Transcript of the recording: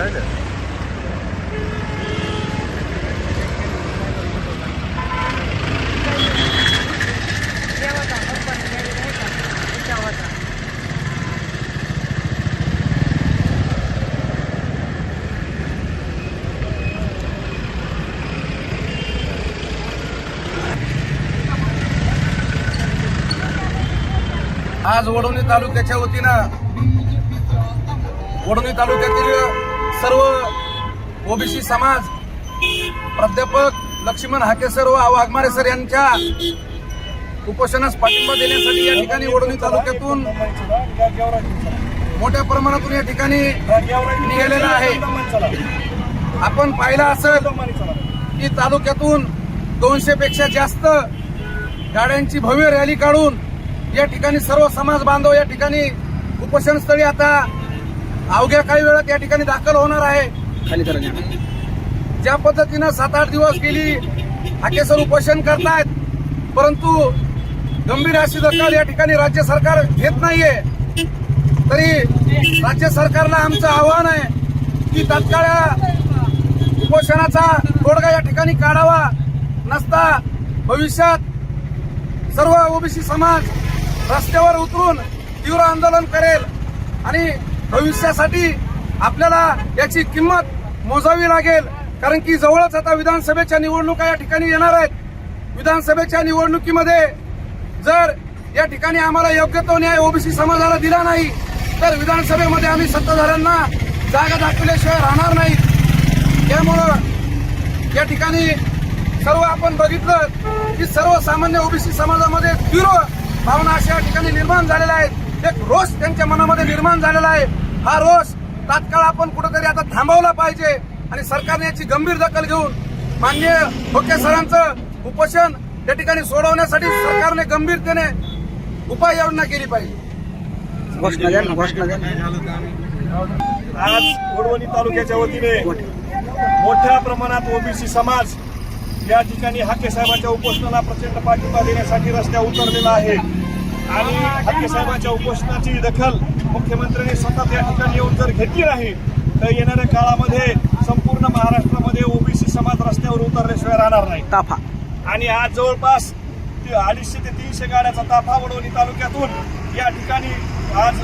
राहिलं आज वडवणी तालुक्याच्या वतीनं वडवणी तालुक्यातील सर्व ओबीसी समाज प्राध्यापक लक्ष्मण हाके सर व वाघमारे सर यांच्या उपोषणास पाठिंबा देण्यासाठी या ठिकाणी ओढणी तालुक्यातून मोठ्या प्रमाणातून या ठिकाणी निघालेला आहे. आपण पाहिलं असेल की तालुक्यातून दोनशे पेक्षा जास्त गाड्यांची भव्य रॅली काढून या ठिकाणी सर्व समाज बांधव या ठिकाणी उपोषणस्थळी आता अवघ्या काही वेळात या ठिकाणी दाखल होणार आहे. ज्या पद्धतीनं सात आठ दिवस गेली हाकेसर उपोषण करतायत परंतु गंभीर अशी दखल या ठिकाणी राज्य सरकार घेत नाहीये. तरी राज्य सरकारला आमचं आव्हान आहे की तात्काळ उपोषणाचा तोडगा या ठिकाणी काढावा. नसता भविष्यात सर्व ओबीसी समाज रस्त्यावर उतरून तीव्र आंदोलन करेल आणि भविष्यासाठी आपल्याला याची किंमत मोजावी लागेल. कारण की जवळच आता विधानसभेच्या निवडणुका या ठिकाणी येणार आहेत. विधानसभेच्या निवडणुकीमध्ये जर या ठिकाणी आम्हाला योग्य तो न्याय ओबीसी समाजाला दिला नाही तर विधानसभेमध्ये आम्ही सत्ताधाऱ्यांना जागा दाखवल्याशिवाय राहणार नाही. त्यामुळं या ठिकाणी सर्व आपण बघितलं की सर्वसामान्य ओबीसी समाजामध्ये तीव्र भावना अशा या ठिकाणी निर्माण झालेल्या आहेत. एक रोष त्यांच्या मनामध्ये निर्माण झालेला आहे. हा रोष तात्काळ आपण कुठेतरी आता थांबवला पाहिजे आणि सरकारने याची गंभीर दखल घेऊन मान्य खोके सरांचं उपोषण त्या ठिकाणी सोडवण्यासाठी सरकारने गंभीरतेने उपाययोजना केली पाहिजे. आज वडवणी तालुक्याच्या वतीने मोठ्या प्रमाणात ओबीसी समाज या ठिकाणी हाके साहेबांच्या उपोषणाला प्रचंड पाठिंबा देण्यासाठी रस्त्यावर उतरलेला आहे. आणि हाके साहेबांच्या उपोषणाची दखल मुख्यमंत्र्यांनी सतत या ठिकाणी येऊन जर घेतली नाही तर येणाऱ्या काळामध्ये संपूर्ण महाराष्ट्रामध्ये ओबीसी समाज रस्त्यावर उतरल्याशिवाय राहणार नाही. ताफा. आणि आज जवळपास अडीचशे ते तीनशे गाड्याचा ताफा वडवणी तालुक्यातून या ठिकाणी आज